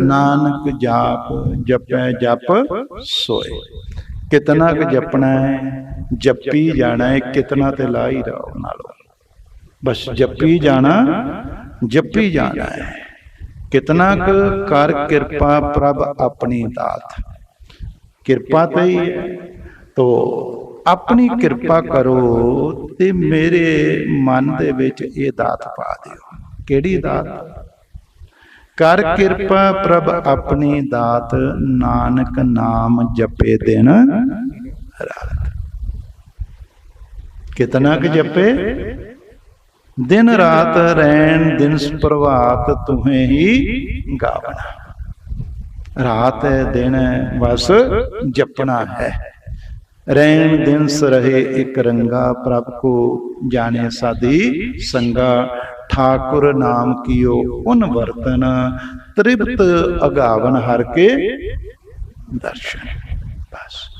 ਨਾਨਕ ਜਾਪ ਜਪੈ ਜਪ ਸੋਏ। ਕਿਤਨਾ ਕੁ ਜਪਣਾ ਹੈ, ਜਪੀ ਜਾਣਾ ਹੈ, ਕਿਤਨਾ ਤੇ ਲਾ ਹੀ ਰਹੋ ਨਾਲੋਂ। ਬਸ ਜਪੀ ਜਾਣਾ ਜਪੀ ਜਾਣਾ ਹੈ। ਕਿਤਨਾ ਕੁ ਕਰ ਕਿਰਪਾ ਪ੍ਰਭ ਆਪਣੀ ਦਾਤ। ਕਿਰਪਾ ਤੇ ਹੀ ਤੋ ਆਪਣੀ ਕਿਰਪਾ ਕਰੋ ਤੇ ਮੇਰੇ ਮਨ ਦੇ ਵਿੱਚ ਇਹ ਦਾਤ ਪਾ ਦਿਓ। ਕਿਹੜੀ ਦਾਤ? ਕਰ ਕਿਰਪਾ ਪ੍ਰਭ ਆਪਣੀ ਦਾਤ ਨਾਨਕ ਨਾਮ ਜਪੇ ਦਿਨ ਰਾਤ ਕਿਤਨਾ ਕੁ ਜਪੇ ਦਿਨ ਰਾਤ ਰੈਣ ਦਿਨ ਪ੍ਰਭਾਤ ਤੁਹੇ ਹੀ ਗਾਵਣਾ ਰਾਤ ਹੈ ਦਿਨ ਹੈ ਬਸ ਜਪਣਾ ਹੈ ਰੈਣ ਦਿਨ ਰਹੇ ਇੱਕ ਰੰਗਾ ਪ੍ਰਭ ਕੋ ਜਾਣੇ ਸਾਦੀ ਸੰਗਾ ਠਾਕੁਰ ਨਾਮ ਕੀਓ ਉਨ ਵਰਤਨ। ਤ੍ਰਿਪਤ ਅਗਾਵਨ ਹਰ ਕੇ ਦਰਸ਼ਨ। ਬਸ।